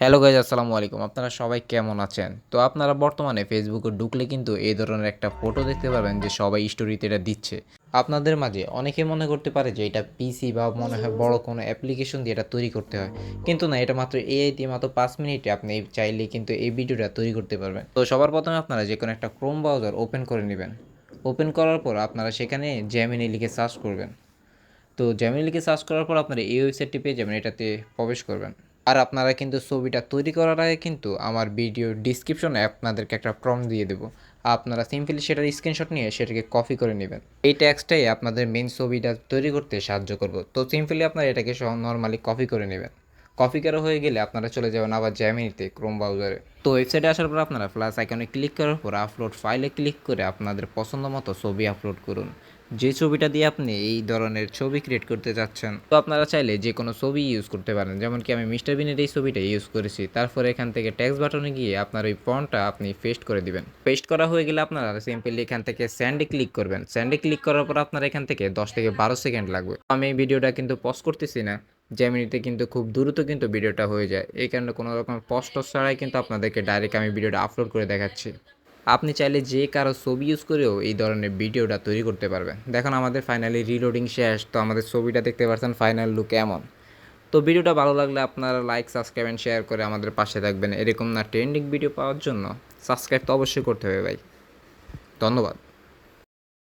Hello guys, আসসালামু আলাইকুম। আপনারা সবাই কেমন আছেন? তো আপনারা বর্তমানে ফেসবুকে ঢুকলে কিন্তু এই ধরনের একটা ফটো দেখতে পাবেন যে সবাই স্টোরিতে এটা দিচ্ছে। আপনাদের মাঝে অনেকে মনে করতে পারে যে এটা পিসি বা মনে হয় বড় কোনো অ্যাপ্লিকেশন দিয়ে এটা তৈরি করতে হয়। কিন্তু না, এটা মাত্র এআই দিয়ে মাত্র পাঁচ মিনিটে আপনি চাইলে কিন্তু এই ভিডিওটা তৈরি করতে পারবেন। তো সবার প্রথমে আপনারা যে কোনো একটা ক্রোম ব্রাউজার ওপেন করে নেবেন। ওপেন করার পর আপনারা সেখানে জ্যামিনি লিখে সার্চ করবেন। তো জ্যামিনি লিখে সার্চ করার পর আপনারা এই ওয়েবসাইটটি পেয়ে যাবেন, এটাতে প্রবেশ করবেন। আর আপনারা কিন্তু ছবিটা তৈরি করার আগে কিন্তু আমার ভিডিও ডিসক্রিপশনে আপনাদেরকে একটা প্রম দিয়ে দেবো। আপনারা সিম্পলি সেটার স্ক্রিনশট নিয়ে সেটাকে কপি করে নেবেন। এই ট্যাক্সটাই আপনাদের মেন ছবিটা তৈরি করতে সাহায্য করব। তো সিম্পলি আপনারা এটাকে নর্মালি কপি করে নেবেন। কপি করা হয়ে গেলে আপনারা চলে যাবেন আবার জ্যামিনিতে ক্রোম ব্রাউজারে তো ওয়েবসাইটে আসার পর আপনারা প্লাস আইকনে ক্লিক করার পর আপলোড ফাইলে ক্লিক করে আপনাদের পছন্দ মতো ছবি আপলোড করুন। যে ছবিটা দিয়ে আপনি এই ধরনের ছবি ক্রিয়েট করতে চাচ্ছেন তো আপনারা চাইলে যে কোনো ছবি ইউজ করতে পারেন। যেমন কি আমি মিস্টার বিনের এই ছবিটা ইউজ করেছি, তারপরে এখান থেকে টেক্সট বাটনে গিয়ে আপনার ওই ফন্টটা আপনি পেস্ট করে দিবেন। পেস্ট করা হয়ে গেলে আপনারা সিম্পলি এখান থেকে স্যান্ডে ক্লিক করবেন। স্যান্ডে ক্লিক করার পর আপনার এখান থেকে দশ থেকে বারো সেকেন্ড লাগবে। আমি এই ভিডিওটা কিন্তু পজ করতেছি না। জ্যামিনিতে কিন্তু খুব দ্রুত কিন্তু ভিডিওটা হয়ে যায়। এই কারণে কোনো রকম কষ্ট ছাড়াই কিন্তু আপনাদেরকে ডাইরেক্ট আমি ভিডিওটা আপলোড করে দেখাচ্ছি। আপনি চাইলে যে কারও ছবি ইউজ করেও এই ধরনের ভিডিওটা তৈরি করতে পারবেন। দেখুন, আমাদের ফাইনালি রিলোডিং শেষ। তো আমাদের ছবিটা দেখতে পাচ্ছেন ফাইনাল লুক এমন। তো ভিডিওটা ভালো লাগলে আপনারা লাইক সাবস্ক্রাইব অ্যান্ড শেয়ার করে আমাদের পাশে থাকবেন। এরকম না ট্রেন্ডিং ভিডিও পাওয়ার জন্য সাবস্ক্রাইব তো অবশ্যই করতে হবে ভাই। ধন্যবাদ।